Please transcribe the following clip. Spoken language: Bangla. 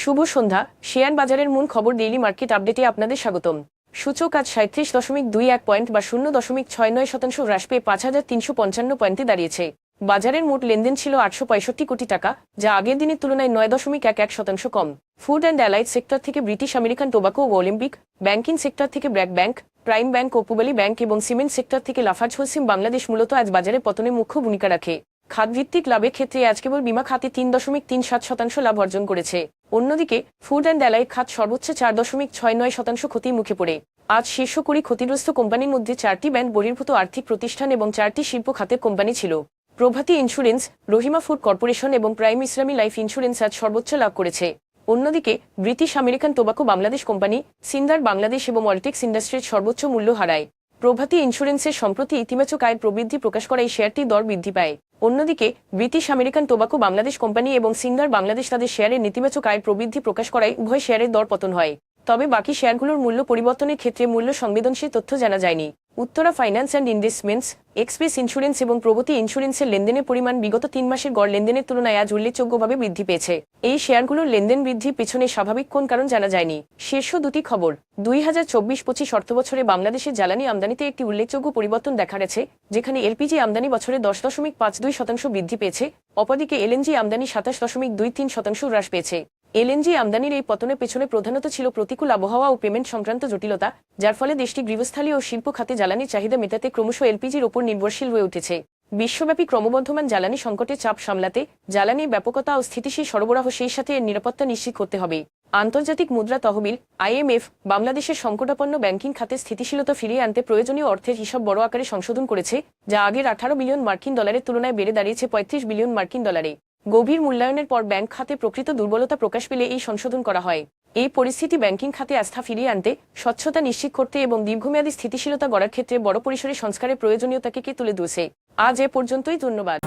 শুভ সন্ধ্যা। শেয়ার বাজারের মূল খবর ডেইলি মার্কেট আপডেটে আপনাদের স্বাগতম। সূচক আজ সাঁত্রিশ দশমিক দুই এক পয়েন্ট বা শূন্য দশমিক ছয় নয় শতাংশ হ্রাস পেয়ে পাঁচ হাজার তিনশো পঞ্চান্ন পয়েন্টে দাঁড়িয়েছে। বাজারের মোট লেনদেন ছিল আটশো পঁয়ষট্টি কোটি টাকা, যা আগের দিনের তুলনায় নয় দশমিক এক এক শতাংশ কম। ফুড অ্যান্ড অ্যালাইড সেক্টর থেকে ব্রিটিশ আমেরিকান টোবাকো ও অলিম্পিক ব্যাংকিং সেক্টর থেকে ব্র্যাক ব্যাংক প্রাইম ব্যাংক ও পুবালি ব্যাংক এবং সিমেন্ট সেক্টর থেকে লাফার্জ হোসিম বাংলাদেশ মূলত আজ বাজারে পতনে মুখ্য ভূমিকা রাখে। খাতভিত্তিক লাভের ক্ষেত্রে আজ কেবল বিমা খাতে তিন দশমিক তিন সাত শতাংশ লাভ অর্জন করেছে। অন্যদিকে, ফুড অ্যান্ড অ্যালাইড খাত সর্বোচ্চ চার দশমিক ছয় নয় শতাংশ ক্ষতির মুখে পড়ে। আজ শীর্ষ কুড়ি ক্ষতিগ্রস্ত কোম্পানির মধ্যে চারটি ব্যাংক বহির্ভূত আর্থিক প্রতিষ্ঠান এবং চারটি শিল্প খাতের কোম্পানি ছিল। Probhati insurance, Rahima food corporation এবং প্রাইম ইসলামী লাইফ ইন্স্যুরেন্স আজ সর্বোচ্চ লাভ করেছে। অন্যদিকে, British American Tobacco Bangladesh company, Singer Bangladesh এবং অল্টেক্স ইন্ডাস্ট্রির সর্বোচ্চ মূল্য হারায়। প্রভাতী ইন্স্যুরেন্সের সম্প্রতি ইতিবাচক আয়ের প্রবৃদ্ধি প্রকাশ করা এই শেয়ারটি দর বৃদ্ধি পায়। অন্যদিকে British American Tobacco Bangladesh company এবং সিঙ্গার বাংলাদেশ তাদের শেয়ারের নেতিবাচক আয়ের প্রবৃদ্ধি প্রকাশ করায় উভয় শেয়ারের দর পতন হয়। তবে বাকি শেয়ারগুলোর মূল্য পরিবর্তনের ক্ষেত্রে মূল্য সংবেদনশীল তথ্য জানা যায়নি। Uttara finance and investments, express insurance এবং প্রগতি ইন্স্যুরেন্সের লেনদেনের পরিমাণ বিগত তিন মাসের গড় লেনদেনের তুলনায় আজ উল্লেখযোগ্যভাবে বৃদ্ধি পেয়েছে। এই শেয়ারগুলোর লেনদেন বৃদ্ধির পিছনে স্বাভাবিক কোন কারণ জানা যায়নি। শীর্ষ দুটি খবর। দুই হাজার চব্বিশ পঁচিশ অর্থবছরে বাংলাদেশের জ্বালানি আমদানিতে একটি উল্লেখযোগ্য পরিবর্তন দেখা গেছে যেখানে এলপিজি আমদানি বছরে দশ দশমিক পাঁচ দুই শতাংশ বৃদ্ধি পেয়েছে, অপরদিকে এলএনজি আমদানি সাতাশ দশমিক দুই তিন শতাংশ হ্রাস পেয়েছে। এলএনজি আমদানির এই পতনের পেছনে প্রধানত ছিল প্রতিকূল আবহাওয়া ও পেমেন্ট সংক্রান্ত জটিলতা, যার ফলে দেশটি গৃহস্থালী ও শিল্প খাতে জ্বালানির চাহিদা মেটাতে ক্রমশ এলপিজির ওপর নির্ভরশীল হয়ে উঠেছে। বিশ্বব্যাপী ক্রমবর্ধমান জ্বালানি সংকটের চাপ সামলাতে জ্বালানি ব্যাপকতা ও স্থিতিশীল সরবরাহ সেই সাথে এর নিরাপত্তা নিশ্চিত করতে হবে। আন্তর্জাতিক মুদ্রা তহবিল আইএমএফ বাংলাদেশের সংকটাপন্ন ব্যাংকিং খাতে স্থিতিশীলতা ফিরিয়ে আনতে প্রয়োজনীয় অর্থের হিসাব বড় আকারে সংশোধন করেছে, যা আগের আঠারো বিলিয়ন মার্কিন ডলারের তুলনায় বেড়ে দাঁড়িয়েছে পঁয়ত্রিশ বিলিয়ন মার্কিন ডলারে। গভীর মূল্যায়নের পর ব্যাংক খাতে প্রকৃত দুর্বলতা প্রকাশ পেলে এই সংশোধন করা হয়। এই পরিস্থিতি ব্যাংকিং খাতে আস্থা ফিরিয়ে আনতে, স্বচ্ছতা নিশ্চিত করতে এবং দীর্ঘমেয়াদী স্থিতিশীলতা গড়ার ক্ষেত্রে বড় পরিসরে সংস্কারের প্রয়োজনীয়তাকে কে তুলে ধরছে। আজ এ পর্যন্তই, ধন্যবাদ।